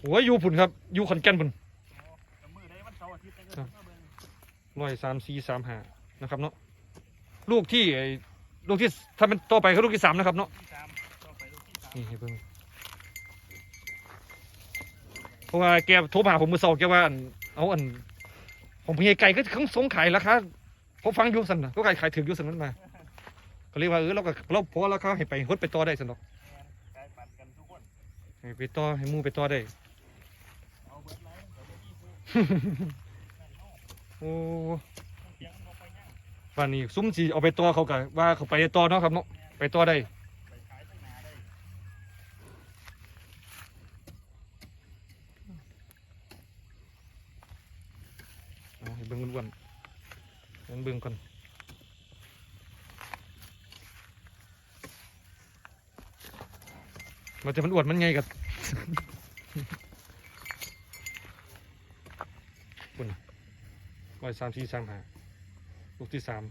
โอ้ยอยู่พุ่นครับอยู่ขอนแก่นพุ่นแต่มือได้วันเสาร์อาทิตย์ได้ก็มาเบิ่งร้อยสามสี่สามห้านะครับเนาะลูกที่ลูกที่ถ้าเป็นต่อไปคือลูกที่สามนะครับเนาะที่สามต่อไปลูกที่สามนี่เบิ่งเพราะว่าแกโทรมาหาผมมือสาร์แกว่าเอาอันผมเพียไก่ก็เขาสงขายราคาผมฟังยูสันนะก็ขายขายถึงอยูสันนั้นมาก็เรียกว่าเออเราก็เราพอราคาให้ไปฮดไปต่อได้สันเนาะกายปั่นกันทุกคน ให้ไปต่อให้มูไปต่อได้ โอ้วันนี้ซุ้มสีเอาไปต่อเขาก็ว่าเขาไปต่อเนาะครับเนาะไปต่อได้เบิ่งอ้วนๆเบิ่งเบิ่งก่อน มันจะมันอวดมันไงกับคุณร้อยสามสี่สามห้าลูกที่สาม